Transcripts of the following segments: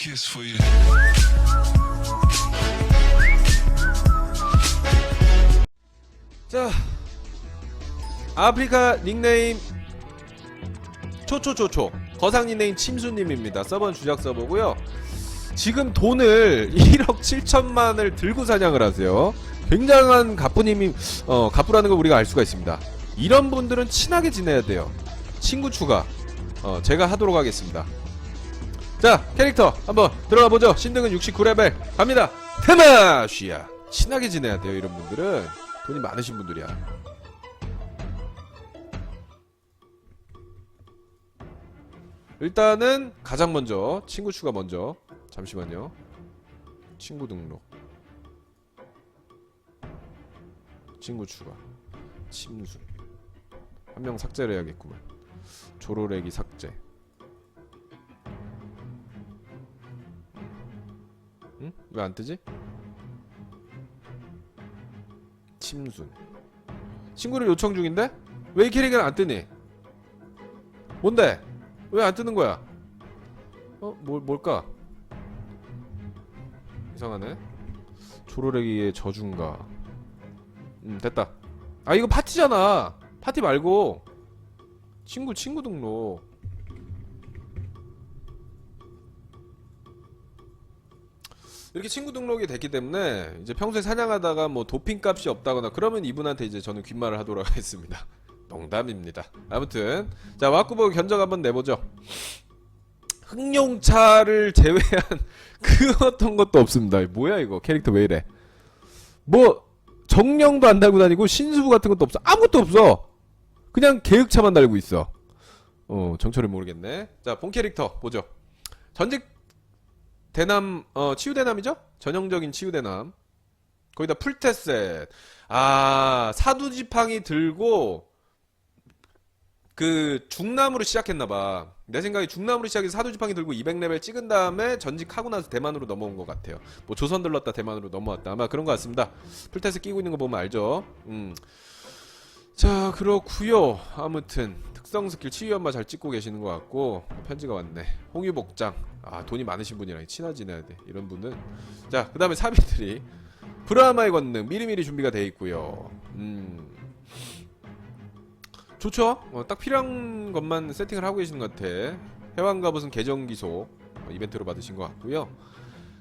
kiss for you. 자 아프리카 닉네임 초초초초 거상 닉네임 침수님입니다. 서버는 주작 서버고요. 지금 돈을 1억 7천만을 들고 사냥을 하세요. 굉장한 가부님이 어 가부라는 걸 우리가 알 수가 있습니다. 이런 분들은 친하게 지내야 돼요. 친구 추가. 어 제가 하도록 하겠습니다 자 캐릭터 한번 들어가 보죠. 신등은 69레벨. 갑니다. 테마쉬야 친하게 지내야 돼요 이런 분들은. 돈이 많으신 분들이야. 일단은 가장 먼저 친구 추가 먼저. 잠시만요. 친구 등록. 친구 추가. 침순 한명 삭제를 해야겠구만. 조로래기 삭제 응? 왜 안 뜨지? 침순 친구를 요청 중인데? 왜 이 캐릭은 안 뜨니? 뭔데? 왜 안 뜨는 거야? 어? 뭘, 뭘까? 이상하네 조로래기의 저준가 음 됐다 아 이거 파티잖아 파티 말고 친구 친구 등록 이렇게 친구 등록이 됐기 때문에 이제 평소에 사냥하다가 뭐 도핑 값이 없다거나 그러면 이분한테 이제 저는 귀말을 하도록 하겠습니다. 농담입니다. 아무튼 자 와꾸버 견적 한번 내보죠. 흑룡차를 제외한 그 어떤 것도 없습니다. 뭐야 이거 캐릭터 왜 이래? 뭐 정령도 안 달고 다니고 신수부 같은 것도 없어. 아무것도 없어. 그냥 계획차만 달고 있어. 어 정체를 모르겠네. 자 본 캐릭터 보죠. 전직 대남 어 치유대남이죠? 전형적인 치유대남. 거기다 풀테셋. 아 사두지팡이 들고 그 중남으로 시작했나봐. 내 생각에 중남으로 시작해서 사두지팡이 들고 200레벨 찍은 다음에 전직하고 나서 대만으로 넘어온 것 같아요. 뭐 조선 들렀다 대만으로 넘어왔다. 아마 그런 것 같습니다. 풀테셋 끼고 있는 거 보면 알죠. 음. 자 그렇구요. 아무튼 특성 스킬 치유 연마 잘 찍고 계시는 것 같고 편지가 왔네. 홍유복장. 아 돈이 많으신 분이랑 친하 지내야 돼. 이런 분은 자 그 다음에 사비들이 브라마의 권능 미리미리 준비가 돼 있고요. 음. 좋죠? 어, 딱 필요한 것만 세팅을 하고 계시는 것 같아. 해왕 갑옷은 계정 기소 어, 이벤트로 받으신 것 같고요.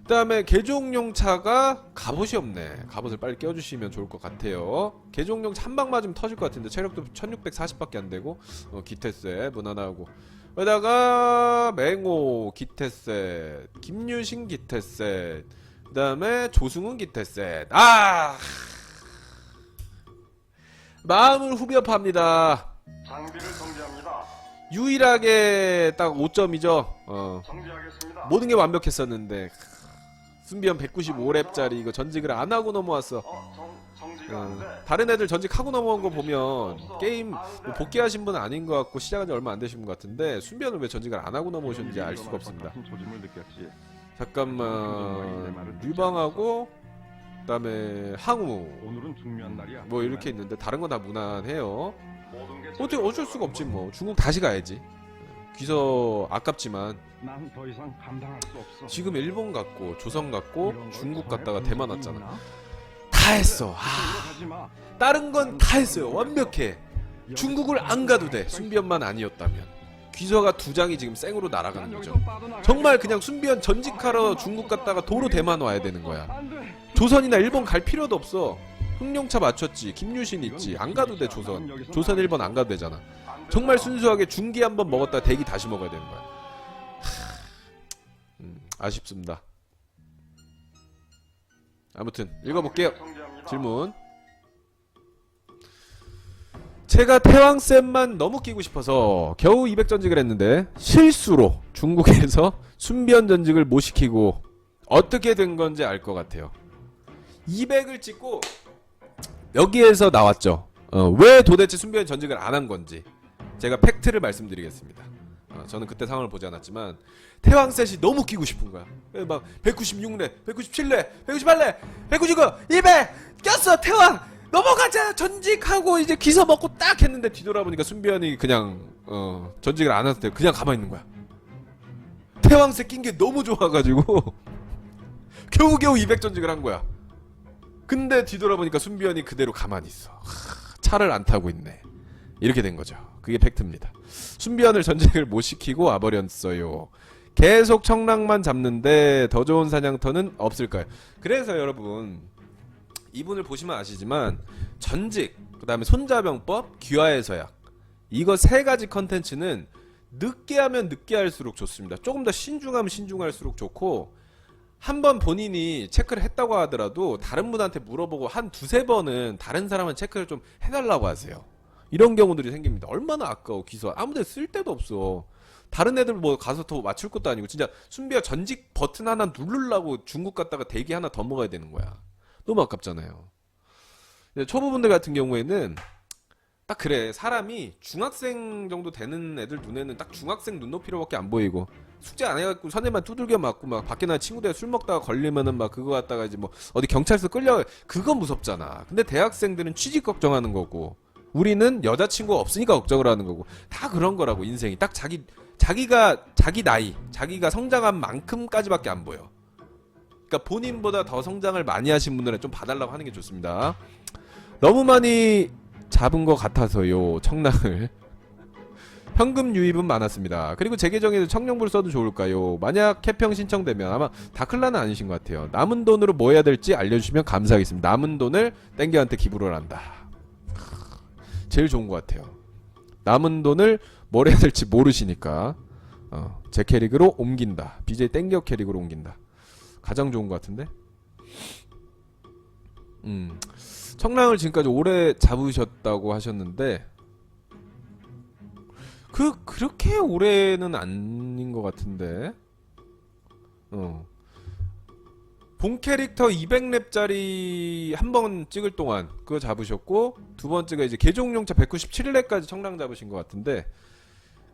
그다음에 개종용 차가 갑옷이 없네. 갑옷을 빨리 껴주시면 좋을 것 같아요. 개종용 차 한 방 맞으면 터질 것 같은데 체력도 1640밖에 안 되고 어, 기태세 무난하고 거기다가 맹호 기태셋 김유신 기태셋 그다음에 조승훈 기태셋 아 마음을 후벼 팝니다. 장비를 정지합니다. 유일하게 딱 5점이죠. 어. 정지하겠습니다. 모든 게 완벽했었는데 순비현 195렙짜리 이거 전직을 안 하고 넘어왔어. 어, 어. 다른 애들 전직하고 넘어온 거 보면 게임 뭐 복귀하신 분은 아닌 것 같고 시작한 지 얼마 안 되신 분 같은데 순비현을 왜 전직을 안 하고 넘어오셨는지 알 수가 없습니다. 느꼈지. 잠깐만 류방하고 그다음에 항우. 뭐 이렇게 있는데 다른 건 다 무난해요. 어떻게 어쩔 수가 없지 뭐 중국 다시 가야지. 귀서 아깝지만 난더 이상 감당할 수 없어. 지금 일본 갔고 조선 갔고 중국 갔다가 본 대만 왔잖아. 다 했어. 아. 다른 건 다 했어요. 완벽해. 중국을 안 가도 돼. 순비현만 아니었다면. 귀서가 두 장이 지금 생으로 날아가는 난 거죠. 정말 그냥 순비현 전직하러 중국 갔다가 도로 대만 와야 되는 거야. 조선이나 일본 갈 필요도 없어. 흑룡차 맞췄지. 김유신 있지. 안 가도 돼 조선. 조선 일본 안 가도 되잖아. 정말 순수하게 중기 한번 먹었다 대기 다시 먹어야 되는 거야. 하... 음, 아쉽습니다. 아무튼 읽어볼게요. 질문. 제가 태왕쌤만 너무 끼고 싶어서 겨우 200 전직을 했는데 실수로 중국에서 순비현 전직을 못 시키고 어떻게 된 건지 알 것 같아요. 200을 찍고 여기에서 나왔죠. 어, 왜 도대체 순비현 전직을 안 한 건지 제가 팩트를 말씀드리겠습니다. 어, 저는 그때 상황을 보지 않았지만 태왕셋이 너무 끼고 싶은 거야. 예, 막 196래, 197래, 198래, 199, 200 꼈어 태왕 넘어가자 전직하고 이제 기서 먹고 딱 했는데 뒤돌아보니까 순비현이 그냥 어, 전직을 안 했을 때 그냥 가만히 있는 거야. 태왕새 낀게 너무 좋아가지고 겨우겨우 200 전직을 한 거야. 근데 뒤돌아보니까 순비현이 그대로 가만히 있어. 하, 차를 안 타고 있네. 이렇게 된 거죠. 그게 팩트입니다. 순비현을 전쟁을 못 시키고 와버렸어요. 계속 청랑만 잡는데 더 좋은 사냥터는 없을까요? 그래서 여러분 이분을 보시면 아시지만 전직, 그 다음에 손자병법, 귀화의 서약 이거 세 가지 컨텐츠는 늦게 하면 늦게 할수록 좋습니다. 조금 더 신중하면 신중할수록 좋고 한번 본인이 체크를 했다고 하더라도 다른 분한테 물어보고 한 두세 번은 다른 사람은 체크를 좀 해달라고 하세요. 이런 경우들이 생깁니다. 얼마나 아까워 기소 아무데 쓸 데도 없어. 다른 애들 뭐 가서 더 맞출 것도 아니고 진짜 순비야 전직 버튼 하나 누르려고 중국 갔다가 대기 하나 더 먹어야 되는 거야. 너무 아깝잖아요. 초보분들 같은 경우에는 딱 그래 사람이 중학생 정도 되는 애들 눈에는 딱 중학생 눈높이로밖에 안 보이고 숙제 안 해갖고 선생님만 두들겨 맞고 막 밖에 나 친구들 술 먹다가 걸리면은 막 그거 갖다가 이제 뭐 어디 경찰서 끌려 그건 무섭잖아. 근데 대학생들은 취직 걱정하는 거고 우리는 여자친구 없으니까 걱정을 하는 거고 다 그런 거라고 인생이 딱 자기 자기가 자기 나이 자기가 성장한 만큼까지밖에 안 보여. 그러니까 본인보다 더 성장을 많이 하신 분들은 좀 봐달라고 하는 게 좋습니다. 너무 많이 잡은 것 같아서요 청랑을 현금 유입은 많았습니다. 그리고 제 계정에도 청룡불 써도 좋을까요? 만약 캐평 신청되면 아마 다클라는 아니신 것 같아요. 남은 돈으로 뭐 해야 될지 알려주시면 감사하겠습니다. 남은 돈을 땡겨한테 기부를 한다. 제일 좋은 것 같아요. 남은 돈을 뭘 해야 될지 모르시니까 어, 제 캐릭으로 옮긴다. BJ 땡겨 캐릭으로 옮긴다. 가장 좋은 것 같은데. 음, 청랑을 지금까지 오래 잡으셨다고 하셨는데 그 그렇게 오래는 아닌 것 같은데. 어. 본 캐릭터 200렙짜리 한 번 찍을 동안 그거 잡으셨고 두 번째가 이제 개종용차 197렙까지 청랑 잡으신 것 같은데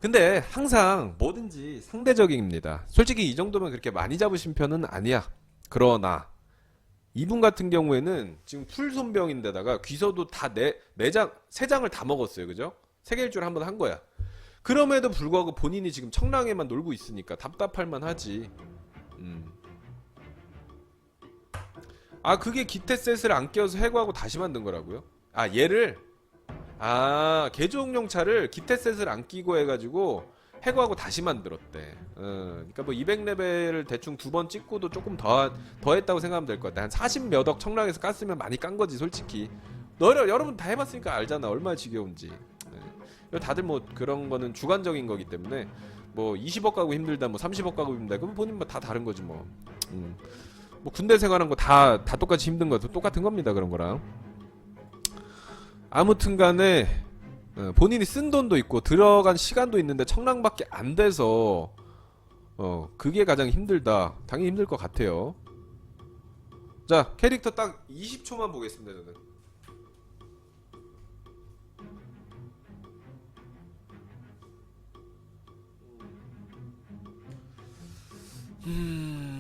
근데 항상 뭐든지 상대적입니다. 솔직히 이 정도면 그렇게 많이 잡으신 편은 아니야. 그러나 이분 같은 경우에는 지금 풀 손병인데다가 귀서도 다 네 네 장 세 장을 다 먹었어요. 그죠? 세 개일 줄 한 번 한 거야. 그럼에도 불구하고 본인이 지금 청랑에만 놀고 있으니까 답답할 만하지. 음. 아 그게 기태 셋을 안 끼워서 해고하고 다시 만든 거라고요? 아 얘를 아 개조용용 차를 기태 셋을 안 끼고 해가지고 해고하고 다시 만들었대. 어, 그러니까 뭐 200레벨을 대충 두 번 찍고도 조금 더, 더 했다고 생각하면 될 것 같아. 한 40몇억 청량에서 깠으면 많이 깐 거지, 솔직히. 너, 여러분 다 해봤으니까 알잖아. 얼마나 지겨운지. 네. 다들 뭐 그런 거는 주관적인 거기 때문에 뭐 20억 가고 힘들다, 뭐 30억 가고 힘들다. 그럼 본인 뭐 다 다른 거지 뭐. 음. 뭐 군대 생활한 거 다 다 똑같이 힘든 것도 똑같은 겁니다. 그런 거랑. 아무튼 간에 어, 본인이 쓴 돈도 있고 들어간 시간도 있는데 청랑밖에 안 돼서 어 그게 가장 힘들다. 당연히 힘들 것 같아요. 자 캐릭터 딱 20초만 보겠습니다 저는. 음...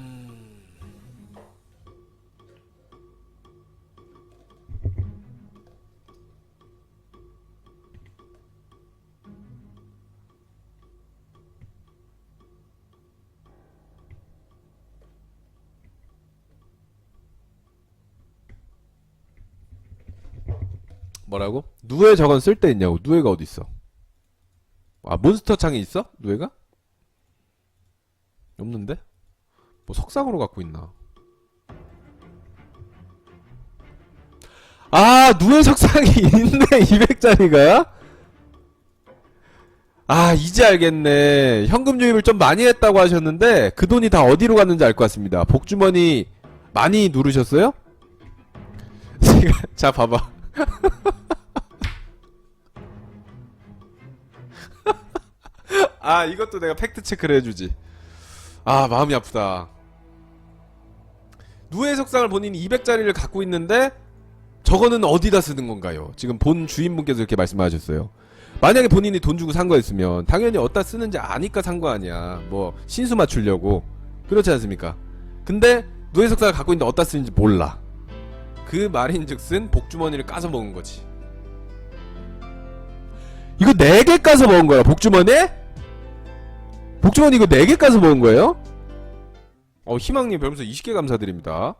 뭐라고? 누에 저건 쓸데 있냐고. 누에가 어디 있어? 아 몬스터 창에 있어? 누에가? 없는데? 뭐 석상으로 갖고 있나? 아 누에 석상이 있네 200짜리가야? 아 이제 알겠네 현금 유입을 좀 많이 했다고 하셨는데 그 돈이 다 어디로 갔는지 알 것 같습니다 복주머니 많이 누르셨어요? 자 봐봐 아 이것도 내가 팩트 체크를 해주지. 아 마음이 아프다. 누의 석상을 본인이 200짜리를 갖고 있는데 저거는 어디다 쓰는 건가요? 지금 본 주인분께서 이렇게 말씀하셨어요. 만약에 본인이 돈 주고 산 거였으면 당연히 어디다 쓰는지 아니까 산 거 아니야. 뭐 신수 맞추려고. 그렇지 않습니까? 근데 누의 석상을 갖고 있는데 어디다 쓰는지 몰라 그 말인즉슨 복주머니를 까서 먹은 거지. 이거 4개 까서 먹은 거야 복주머니에? 복주머니 이거 4개 까서 먹은 거예요? 어 희망님 별풍서 20개 감사드립니다. 어,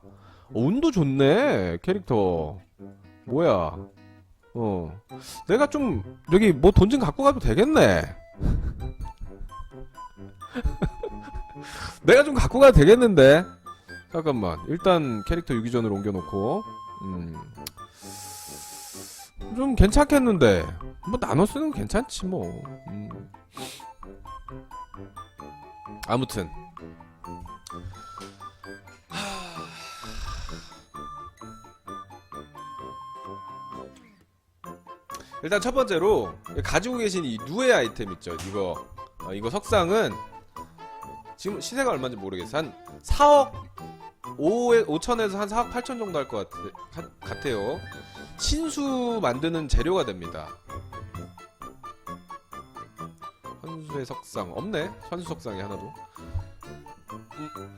운도 좋네 캐릭터. 뭐야? 어. 내가 좀 여기 뭐 돈 좀 갖고 가도 되겠네. 내가 좀 갖고 가도 되겠는데 잠깐만. 일단 캐릭터 유기전으로 옮겨놓고. 음 좀 괜찮겠는데. 뭐 나눠 쓰는 건 괜찮지 뭐. 음. 아무튼. 일단 첫 번째로 가지고 계신 이 누에 아이템 있죠 이거. 어, 이거 석상은 지금 시세가 얼마인지 모르겠어 한 4억 5에, 5천에서 한 4억 8천 정도 할 것 같아요. 신수 만드는 재료가 됩니다. 환수의 석상. 없네. 환수 석상이 하나도. 음.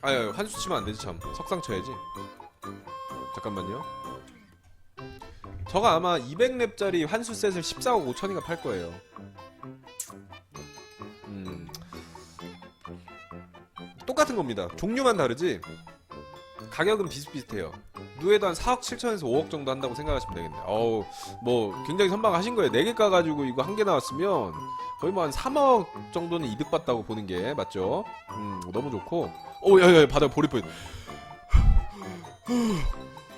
아유 환수 치면 안 되지 참. 석상 쳐야지. 잠깐만요. 저가 아마 200렙짜리 환수 셋을 14억 5천인가 팔 거예요 똑같은 겁니다. 종류만 다르지 가격은 비슷비슷해요. 누에도 한 4억 7천에서 5억 정도 한다고 생각하시면 되겠네요. 어우 뭐 굉장히 선방하신 거예요. 4개 까가지고 이거 한 개 나왔으면 거의 뭐 한 3억 정도는 이득 봤다고 보는 게 맞죠? 음 너무 좋고. 오 야야 바닥에 보리 뻔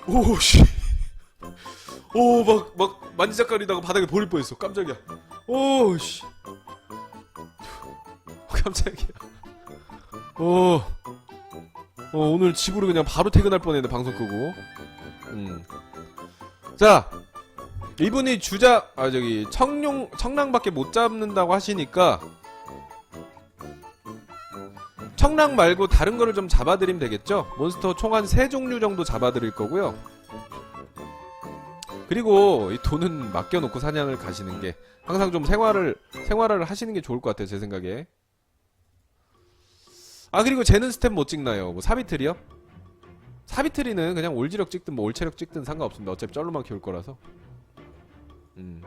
오 씨. 오 막 막 만지작거리다가 바닥에 보릴 뻔했어. 깜짝이야. 오 씨. 깜짝이야 오 어, 오늘 집으로 그냥 바로 퇴근할 뻔했네 방송 끄고. 음. 자 이분이 주작 아 저기 청룡 청랑밖에 못 잡는다고 하시니까 청랑 말고 다른 거를 좀 잡아드리면 되겠죠? 몬스터 총 한 세 종류 정도 잡아드릴 거고요. 그리고 이 돈은 맡겨놓고 사냥을 가시는 게 항상 좀 생활을 생활을 하시는 게 좋을 것 같아요 제 생각에 아 그리고 쟤는 스텝 못 찍나요? 뭐 사비트리요? 사비트리는 그냥 올지력 찍든 뭐 올체력 찍든 상관없습니다. 어차피 쩔로만 키울 거라서. 음.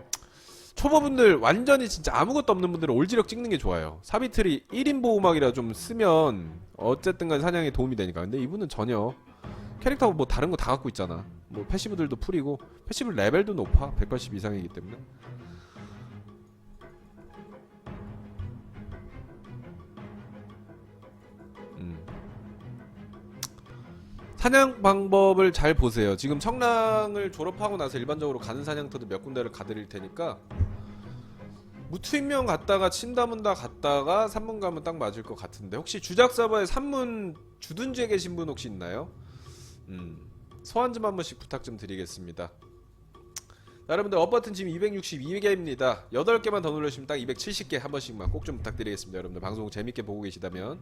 초보분들 완전히 진짜 아무것도 없는 분들은 올지력 찍는 게 좋아요. 사비트리 1인 보호막이라 좀 쓰면 어쨌든 간 사냥에 도움이 되니까. 근데 이분은 전혀 캐릭터가 뭐 다른 거 다 갖고 있잖아. 뭐 패시브들도 풀이고 패시브 레벨도 높아. 180 이상이기 때문에. 사냥 방법을 잘 보세요. 지금 청랑을 졸업하고 나서 일반적으로 가는 사냥터들 몇 군데를 가드릴 테니까 무투인명 갔다가 친다문다 갔다가 산문 가면 딱 맞을 것 같은데 혹시 주작 서버에 산문 주둔지에 계신 분 혹시 있나요? 음, 소환 좀 한 번씩 부탁 좀 드리겠습니다. 자, 여러분들 업버튼 지금 262개입니다. 8개만 더 누르시면 딱 270개 한 번씩만 꼭 좀 부탁드리겠습니다. 여러분들 방송 재밌게 보고 계시다면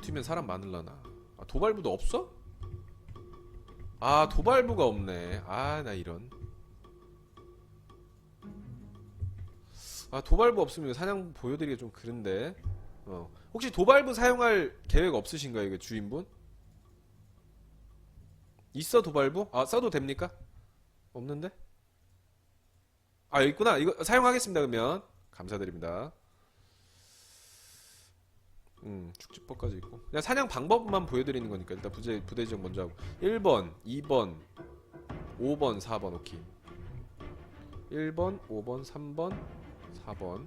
붙으면 사람 많을라나 아, 도발부도 없어? 아 도발부가 없네 아 나 이런 아 도발부 없으면 사냥 보여드리기 좀 그런데 어. 혹시 도발부 사용할 계획 없으신가요 이거 주인분? 있어 도발부? 아 써도 됩니까? 없는데? 아 있구나 이거 사용하겠습니다 그러면 감사드립니다 음, 축지법까지 있고. 그냥 사냥 방법만 보여드리는 거니까 일단 부대 부대 지정 먼저 하고. 1번, 2번, 5번, 4번 오케이. 1번, 5번, 3번, 4번.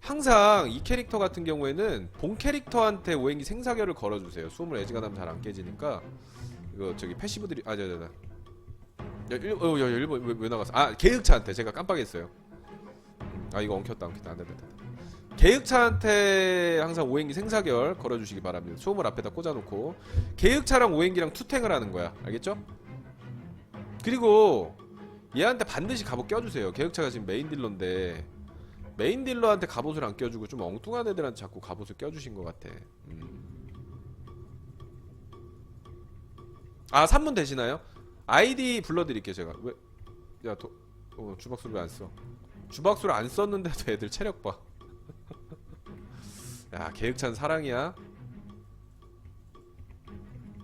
항상 이 캐릭터 같은 경우에는 본 캐릭터한테 오행기 생사결을 걸어주세요. 수음을 애지간하면 잘 안 깨지니까. 이거 저기 패시브들이 아, 저, 저, 저. 야, 일, 어, 야, 야, 1번 왜, 왜 나갔어? 아, 계획차한테 제가 깜빡했어요. 음, 아, 이거 엉켰다, 엉켰다. 안 돼. 계획차한테 항상 오행기 생사결 걸어주시기 바랍니다. 수음을 앞에다 꽂아놓고 계획차랑 오행기랑 투탱을 하는 거야. 알겠죠? 그리고 얘한테 반드시 갑옷 껴주세요. 계획차가 지금 메인 딜러인데 메인 딜러한테 갑옷을 안 껴주고 좀 엉뚱한 애들한테 자꾸 갑옷을 껴주신 것 같아. 음. 아 3문 되시나요? 아이디 불러드릴게요 제가. 왜? 야 도, 어, 주박수를 왜안 써? 주박수를 안 썼는데도 애들 체력 봐. 야 계획찬 사랑이야.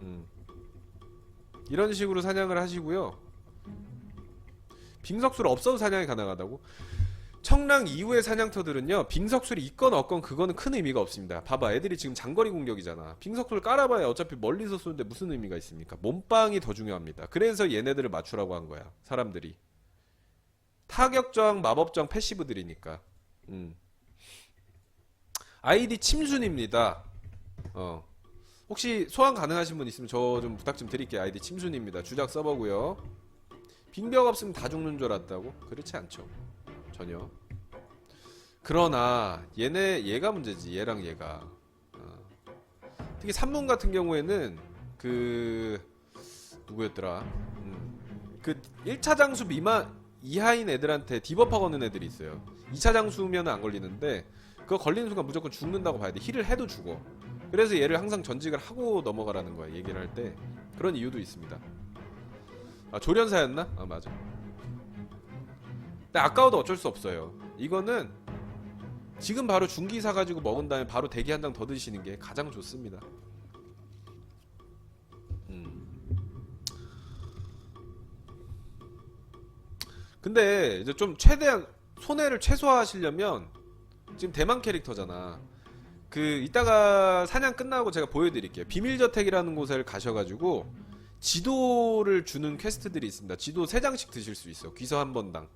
음. 이런 식으로 사냥을 하시고요. 빙석술 없어도 사냥이 가능하다고? 청랑 이후의 사냥터들은요 빙석술이 있건 없건 그거는 큰 의미가 없습니다 봐봐 애들이 지금 장거리 공격이잖아 빙석술 깔아봐야 어차피 멀리서 쏘는데 무슨 의미가 있습니까 몸빵이 더 중요합니다 그래서 얘네들을 맞추라고 한 거야 사람들이 타격 저항 마법 저항 패시브들이니까 음. 아이디 침순입니다 어 혹시 소환 가능하신 분 있으면 저 좀 부탁 좀 드릴게요 아이디 침순입니다 주작 서버고요 빙벽 없으면 다 죽는 줄 알았다고? 그렇지 않죠 전혀. 그러나 얘네 얘가 문제지. 얘랑 얘가. 어. 특히 산문 같은 경우에는 그 누구였더라? 음. 그 1차 장수 미만 이하인 애들한테 디버퍼 거는 애들이 있어요. 2차 장수면은 안 걸리는데 그거 걸리는 순간 무조건 죽는다고 봐야 돼. 힐을 해도 죽어. 그래서 얘를 항상 전직을 하고 넘어가라는 거야. 얘기를 할 때. 그런 이유도 있습니다. 아 조련사였나? 아 맞아. 근데 아까워도 어쩔 수 없어요. 이거는 지금 바로 중기 사가지고 먹은 다음에 바로 대기 한 장 더 드시는 게 가장 좋습니다. 음. 근데 이제 좀 최대한 손해를 최소화하시려면 지금 대만 캐릭터잖아. 그 이따가 사냥 끝나고 제가 보여드릴게요. 비밀저택이라는 곳을 가셔가지고 지도를 주는 퀘스트들이 있습니다. 지도 3장씩 드실 수 있어. 귀서 한 번당.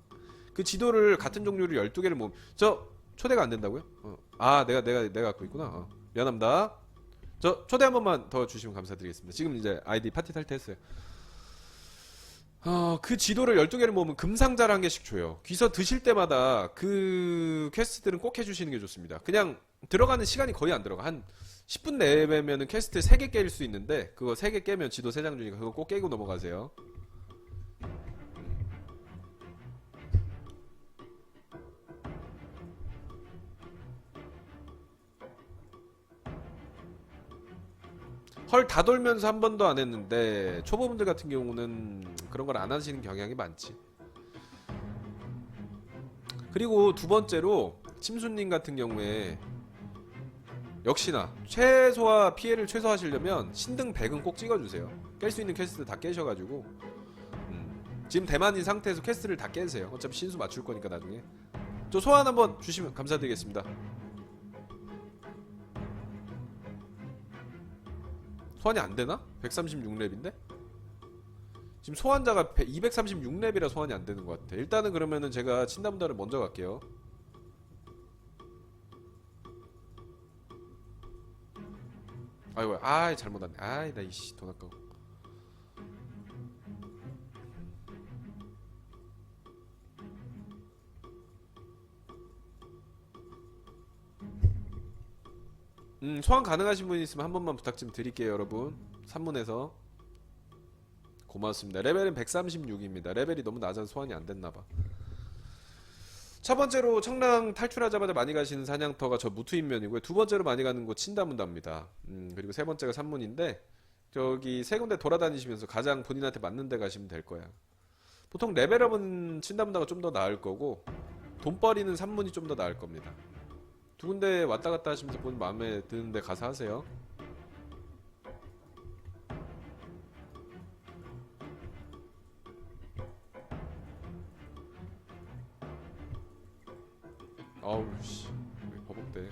그 지도를 같은 종류를 12개를 모으면 저 초대가 안 된다고요? 어. 아 내가 내가 내가 갖고 있구나 어. 미안합니다 저 초대 한 번만 더 주시면 감사드리겠습니다 지금 이제 아이디 파티 탈퇴했어요 어, 그 지도를 12개를 모으면 금상자를 한 개씩 줘요. 귀서 드실 때마다 그 퀘스트들은 꼭 해주시는 게 좋습니다. 그냥 들어가는 시간이 거의 안 들어가. 한 10분 내면은 퀘스트 3개 깰 수 있는데 그거 3개 깨면 지도 3장 주니까 그거 꼭 깨고 넘어가세요. 헐 다 돌면서 한 번도 안 했는데 초보분들 같은 경우는 그런 걸 안 하시는 경향이 많지. 그리고 두 번째로 침수님 같은 경우에 역시나 최소화 피해를 최소화하시려면 신등 100은 꼭 찍어주세요. 깰 수 있는 퀘스트 다 깨셔가지고 음, 지금 대만인 상태에서 퀘스트를 다 깨세요. 어차피 신수 맞출 거니까 나중에 저 소환 한번 주시면 감사드리겠습니다. 소환이 안 되나? 136렙인데? 지금 소환자가 236렙이라 소환이 안 되는 것 같아. 일단은 그러면은 제가 친담다를 먼저 갈게요. 아이고, 아이 잘못 왔네. 아이 나 이씨 돈 아까워. 음, 소환 가능하신 분 있으면 한 번만 부탁 좀 드릴게요, 여러분. 3문에서. 고맙습니다. 레벨은 136입니다. 레벨이 너무 낮아서 소환이 안 됐나봐. 첫 번째로 청랑 탈출하자마자 많이 가시는 사냥터가 저 무투인면이고요. 두 번째로 많이 가는 곳 친다문답니다. 음, 그리고 세 번째가 산문인데, 저기 세 군데 돌아다니시면서 가장 본인한테 맞는 데 가시면 될 거야. 보통 레벨업은 친다문다가 좀 더 나을 거고, 돈벌이는 산문이 좀 더 나을 겁니다. 두 군데 왔다 갔다 하시면서 본인 마음에 드는데 가서 하세요. 아우 씨, 왜 버벅대?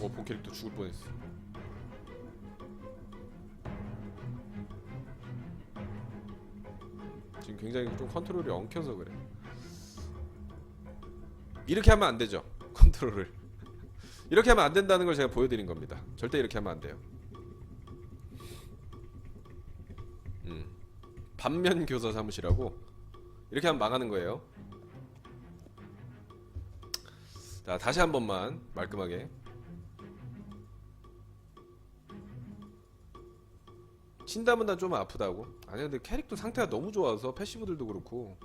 어, 본 캐릭터 죽을 뻔했어. 지금 굉장히 좀 컨트롤이 엉켜서 그래. 이렇게 하면 안 되죠. 컨트롤을. 이렇게 하면 안 된다는 걸 제가 보여드린 겁니다. 절대 이렇게 하면 안 돼요. 음. 반면 교사 사무실하고 이렇게 하면 망하는 거예요. 자, 다시 한 번만 말끔하게. 친다면 좀 아프다고? 아니 근데 캐릭터 상태가 너무 좋아서 패시브들도 그렇고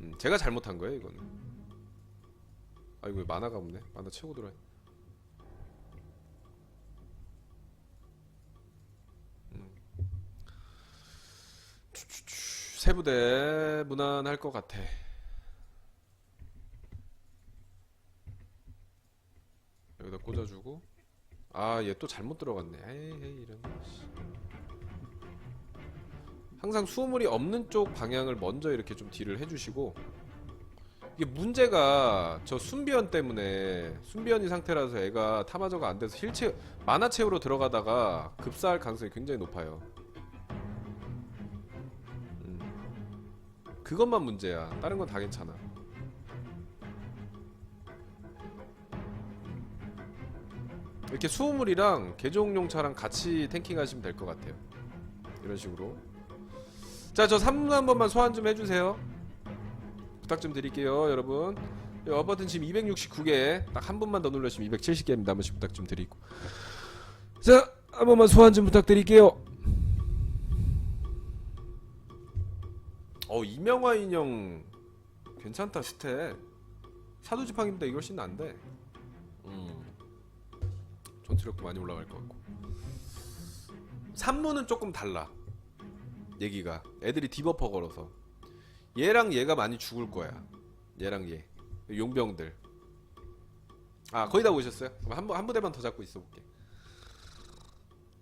음, 제가 잘못한 거예요 이거는 아이고 만화가 없네 만화 채우고 들어야 음. 추추추, 세 부대 무난할 것 같아 꽂아주고 아 얘 또 잘못 들어갔네 에이 이런 씨. 항상 수호물이 없는 쪽 방향을 먼저 이렇게 좀 딜을 해주시고 이게 문제가 저 순비언 때문에 순비언이 상태라서 애가 타마저가 안 돼서 힐체 만화 채우러 들어가다가 급사할 가능성이 굉장히 높아요. 그것만 문제야. 다른 건 다 괜찮아. 이렇게 수호물이랑 개종용 차랑 같이 탱킹 하시면 될 것 같아요. 이런 식으로. 자, 저 3문 한 번만 소환 좀 해주세요. 부탁 좀 드릴게요, 여러분. 이 어버튼 지금 269개, 딱 한 번만 더 눌러주시면 270개입니다. 한 번씩 부탁 좀 드리고. 자, 한 번만 소환 좀 부탁드릴게요. 어, 이명화 인형 괜찮다, 스탯. 사도지팡이보다 이거 훨씬 난데. 음. 전투력도 많이 올라갈 것 같고. 3무는 조금 달라. 얘기가. 애들이 디버퍼 걸어서. 얘랑 얘가 많이 죽을 거야. 얘랑 얘. 용병들. 아, 거의 다 오셨어요? 그럼 한, 부- 한 부대만 더 잡고 있어 볼게.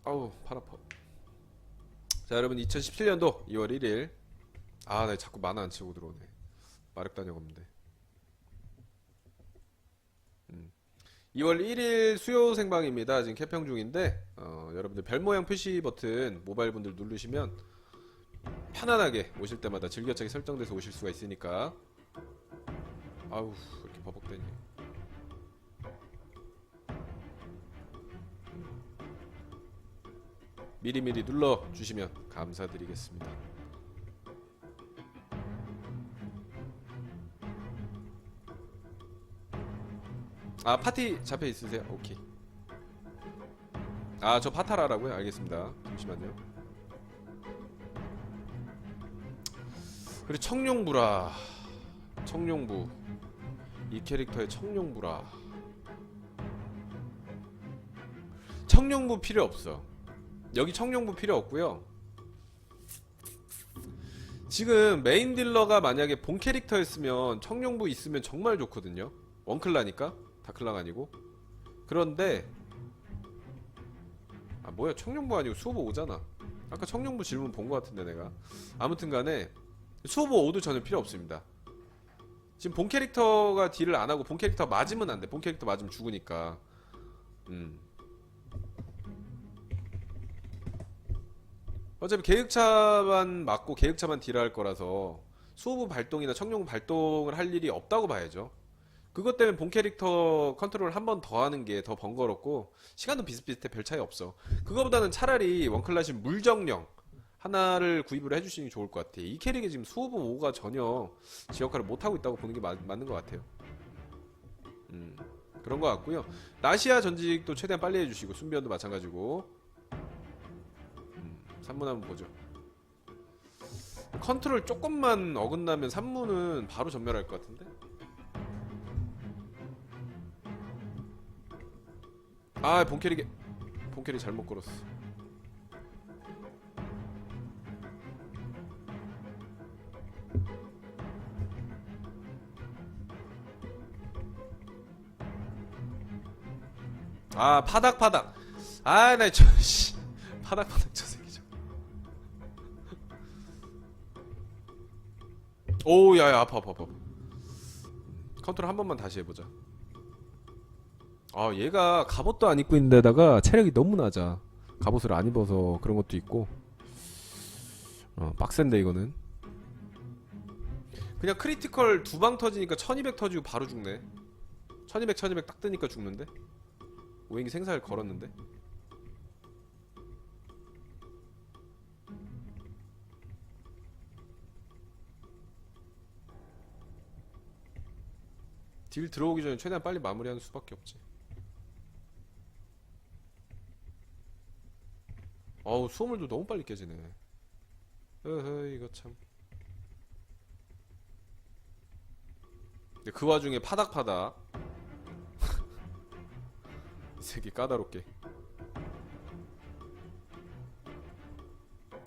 아우, 팔 아파. 자, 여러분 2017년도 2월 1일. 아, 나 자꾸 만화 안 치고 들어오네. 마력단역 없는데. 음. 2월 1일 수요 생방입니다. 지금 개평 중인데 어, 여러분들 별 모양 표시 버튼 모바일 분들 누르시면 편안하게 오실 때마다 즐겨찾기 설정돼서 오실 수가 있으니까 아우 왜 이렇게 버벅대니 미리미리 눌러 주시면 감사드리겠습니다. 아 파티 잡혀 있으세요? 오케이. 아 저 파타라라고요? 알겠습니다. 잠시만요. 그리고 청룡부라. 청룡부. 이 캐릭터의 청룡부라. 청룡부 필요 없어. 여기 청룡부 필요 없고요. 지금 메인 딜러가 만약에 본 캐릭터였으면 청룡부 있으면 정말 좋거든요. 원클라니까 다클라가 아니고. 그런데 아 뭐야 청룡부 아니고 수호보 오잖아. 아까 청룡부 질문 본 것 같은데 내가. 아무튼간에 수호보 5도 전혀 필요 없습니다. 지금 본 캐릭터가 딜을 안 하고 본 캐릭터 맞으면 안 돼. 본 캐릭터 맞으면 죽으니까. 음. 어차피 계획차만 맞고 계획차만 딜할 거라서 수호부 발동이나 청룡부 발동을 할 일이 없다고 봐야죠. 그것 때문에 본 캐릭터 컨트롤 한 번 더 하는 게 더 번거롭고 시간도 비슷비슷해 별 차이 없어. 그거보다는 차라리 원클라신 물정령 하나를 구입을 해주시는 게 좋을 것 같아. 이 캐릭이 지금 수호부 5가 전혀 지 역할을 못 하고 있다고 보는 게 맞, 맞는 것 같아요. 음 그런 것 같고요. 라시아 전직도 최대한 빨리 해주시고 순비언도 마찬가지고. 음 3문 한번 보죠. 컨트롤 조금만 어긋나면 3문은 바로 전멸할 것 같은데? 아 본캐릭이 본캐릭 잘못 걸었어. 아 파닥파닥. 아나저 씨. 파닥파닥 저 새끼 저오 야야 아파 아파 아파. 컨트롤 한 번만 다시 해보자 아 얘가 갑옷도 안 입고 있는데다가 체력이 너무 낮아. 갑옷을 안 입어서 그런 것도 있고. 어 빡센데 이거는. 그냥 크리티컬 두 방 터지니까 1200 터지고 바로 죽네. 1200 1200 딱 뜨니까 죽는데? 오행이 생사를 걸었는데? 딜 들어오기 전에 최대한 빨리 마무리하는 수밖에 없지 어우 수호물도 너무 빨리 깨지네. 어허 이거 참. 근데 그 와중에 파닥파닥. 이 새끼 까다롭게.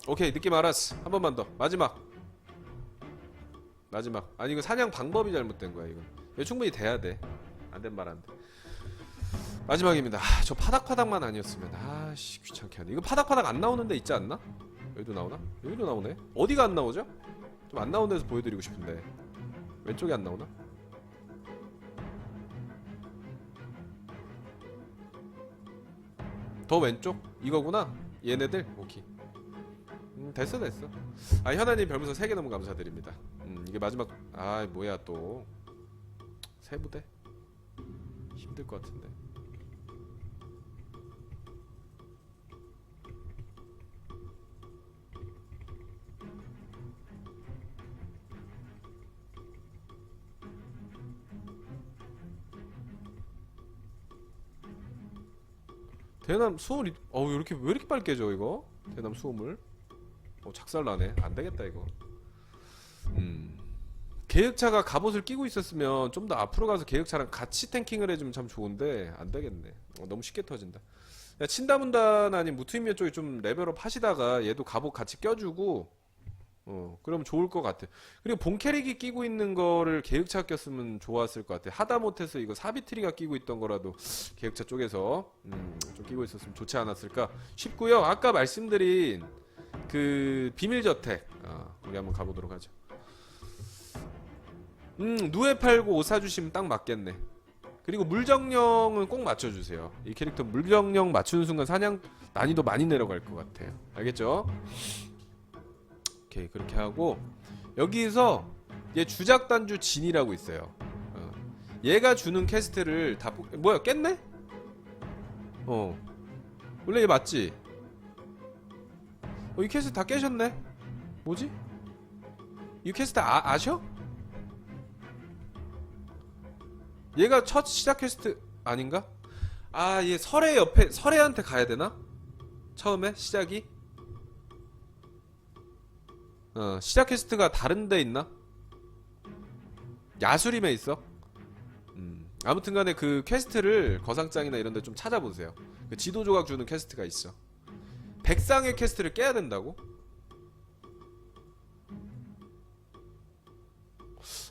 오케이 느낌 알았어. 한 번만 더. 마지막. 마지막. 아니 이거 사냥 방법이 잘못된 거야 이거 이거 충분히 돼야 돼 안 된 말 안돼 마지막입니다. 아, 저 파닥파닥만 아니었으면 아씨 귀찮게 하네. 이거 파닥파닥 안 나오는 데 있지 않나? 여기도 나오나? 여기도 나오네. 어디가 안 나오죠? 좀 안 나오는 데서 보여드리고 싶은데 왼쪽이 안 나오나? 더 왼쪽? 이거구나? 얘네들? 오케이 음 됐어 됐어 아 현아님 별풍선 3개 너무 감사드립니다 음 이게 마지막 아 뭐야 또 세부대? 힘들 것 같은데 대남 수험을 어우 이렇게 왜 이렇게 빨리 깨져 이거? 대남 수험을 어 작살나네. 안 되겠다 이거. 음. 계획차가 갑옷을 끼고 있었으면 좀 더 앞으로 가서 계획차랑 같이 탱킹을 해주면 참 좋은데 안 되겠네. 어, 너무 쉽게 터진다. 야, 친다문단 아닌 무트임면 쪽에 좀 레벨업 하시다가 얘도 갑옷 같이 껴주고 어 그럼 좋을 것 같아 그리고 본 캐릭이 끼고 있는 거를 계획차 꼈으면 좋았을 것 같아 하다 못해서 이거 사비트리가 끼고 있던 거라도 계획차 쪽에서 음, 좀 끼고 있었으면 좋지 않았을까 싶고요. 아까 말씀드린 그 비밀 저택 아, 우리 한번 가보도록 하죠. 음 누에 팔고 옷 사주시면 딱 맞겠네. 그리고 물정령은 꼭 맞춰주세요. 이 캐릭터 물정령 맞추는 순간 사냥 난이도 많이 내려갈 것 같아요. 알겠죠? 오케이 그렇게 하고 여기서 얘 주작 단주 진이라고 있어요. 어. 얘가 주는 퀘스트를 다 뽑- 뭐야 깼네? 어 원래 얘 맞지? 어, 이 퀘스트 다 깨셨네? 뭐지? 이 퀘스트 아, 아셔? 얘가 첫 시작 퀘스트 아닌가? 아 얘 설의 옆에 설혜한테 가야 되나? 처음에 시작이? 어 시작 퀘스트가 다른 데 있나? 야수림에 있어? 음, 아무튼 간에 그 퀘스트를 거상장이나 이런 데 좀 찾아보세요. 그 지도 조각 주는 퀘스트가 있어. 백상의 퀘스트를 깨야 된다고?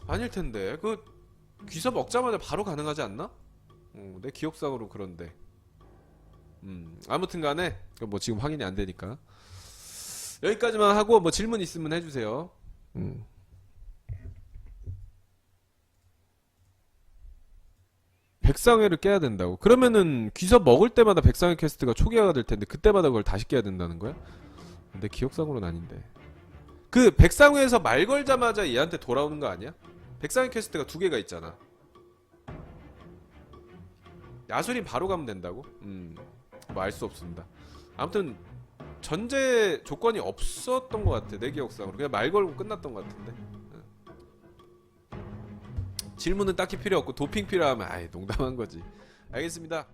아닐 텐데. 그 귀서 먹자마자 바로 가능하지 않나? 어, 내 기억상으로 그런데. 음, 아무튼 간에 그뭐 지금 확인이 안 되니까 여기까지만 하고 뭐 질문 있으면 해주세요. 음. 백상회를 깨야 된다고. 그러면은 귀서 먹을 때마다 백상회 퀘스트가 초기화가 될 텐데 그때마다 그걸 다시 깨야 된다는 거야? 내 기억상으로는 아닌데. 그 백상회에서 말 걸자마자 얘한테 돌아오는 거 아니야? 백상회 퀘스트가 두 개가 있잖아. 야수린 바로 가면 된다고? 음, 뭐 알 수 없습니다. 아무튼 전제 조건이 없었던 것 같아 내 기억상으로 그냥 말 걸고 끝났던 것 같은데. 응. 질문은 딱히 필요 없고 도핑 필요하면 아예 농담한 거지. 알겠습니다.